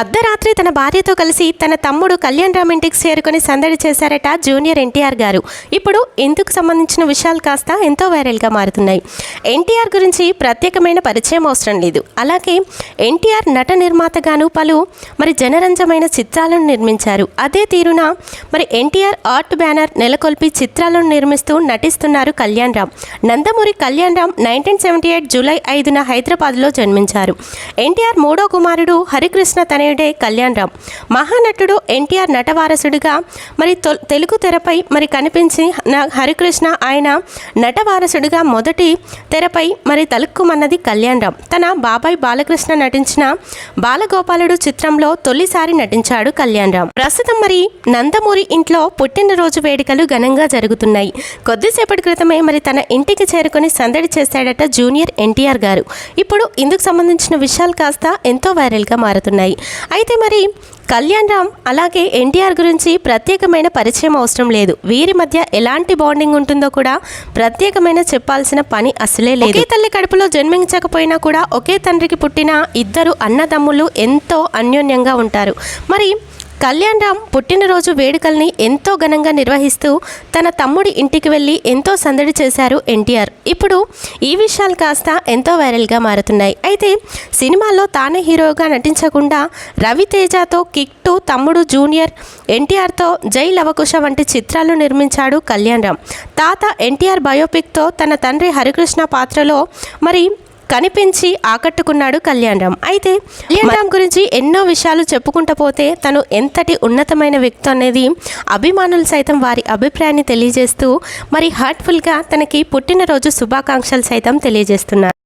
అర్ధరాత్రి తన భార్యతో కలిసి తన తమ్ముడు కళ్యాణ్ రామ్ ఇంటికి చేరుకొని సందడి చేశారట జూనియర్ ఎన్టీఆర్ గారు. ఇప్పుడు ఇందుకు సంబంధించిన విషయాలు కాస్త ఎంతో వైరల్గా మారుతున్నాయి. ఎన్టీఆర్ గురించి ప్రత్యేకమైన పరిచయం అవసరం లేదు. అలాగే ఎన్టీఆర్ నట నిర్మాతగాను పలు మరి జనరంజమైన చిత్రాలను నిర్మించారు. అదే తీరున మరి ఎన్టీఆర్ ఆర్ట్ బ్యానర్ నెలకొల్పి చిత్రాలను నిర్మిస్తూ నటిస్తున్నారు Kalyan Ram. Nandamuri Kalyan Ram nineteen seventy eight July ఐదున హైదరాబాద్లో జన్మించారు. ఎన్టీఆర్ మూడో కుమారుడు హరికృష్ణ తనయుడే కళ్యాణ్ రామ్. మహానటుడు ఎన్టీఆర్ నటవారసుడిగా మరి తెలుగు తెరపై మరి కనిపించి హరికృష్ణ ఆయన నటవారసుడిగా మొదటి తెరపై మరి తలుక్కుమన్నది కళ్యాణ్ రామ్. తన బాబాయ్ బాలకృష్ణ నటించిన బాలగోపాలుడు చిత్రంలో తొలిసారి నటించాడు కళ్యాణ్ రామ్. ప్రస్తుతం మరి నందమూరి ఇంట్లో పుట్టినరోజు వేడుకలు ఘనంగా జరుగుతున్నాయి. కొద్దిసేపటి క్రితమే మరి తన ఇంటికి చేరుకొని సందడి చేశాడట జూనియర్ ఎన్టీఆర్ గారు. ఇప్పుడు ఇందుకు సంబంధించిన విషయాలు కాస్త ఎంతో వైరల్గా మారుతున్నాయి. అయితే మరి కళ్యాణ్ రామ్ అలాగే ఎన్టీఆర్ గురించి ప్రత్యేకమైన పరిచయం అవసరం లేదు. వీరి మధ్య ఎలాంటి బాండింగ్ ఉంటుందో కూడా ప్రత్యేకమైన చెప్పాల్సిన పని అసలే లేదు. ఒకే తల్లి కడుపులో జన్మించకపోయినా కూడా ఒకే తండ్రికి పుట్టిన ఇద్దరు అన్నదమ్ములు ఎంతో అన్యోన్యంగా ఉంటారు. మరి కళ్యాణ్ రామ్ పుట్టినరోజు వేడుకల్ని ఎంతో ఘనంగా నిర్వహిస్తూ తన తమ్ముడి ఇంటికి వెళ్ళి ఎంతో సందడి చేశారు ఎన్టీఆర్. ఇప్పుడు ఈ విషయాలు కాస్త ఎంతో వైరల్గా మారుతున్నాయి. అయితే సినిమాలో తానే హీరోగా నటించకుండా రవితేజతో కిక్ టు తమ్ముడు జూనియర్ ఎన్టీఆర్తో జై లవకుశ వంటి చిత్రాలు నిర్మించాడు కళ్యాణ్ రామ్ తాత ఎన్టీఆర్ బయోపిక్తో తన తండ్రి హరికృష్ణ పాత్రలో మరి కనిపించి ఆకట్టుకున్నాడు కళ్యాణరామ్ అయితే కళ్యాణరామ్ గురించి ఎన్నో విషయాలు చెప్పుకుంటూ పోతే తను ఎంతటి ఉన్నతమైన వ్యక్తి అనేది అభిమానులు సైతం వారి అభిప్రాయాన్ని తెలియజేస్తూ మరి హార్ట్ఫుల్గా తనకి పుట్టినరోజు శుభాకాంక్షలు సైతం తెలియజేస్తున్నారు.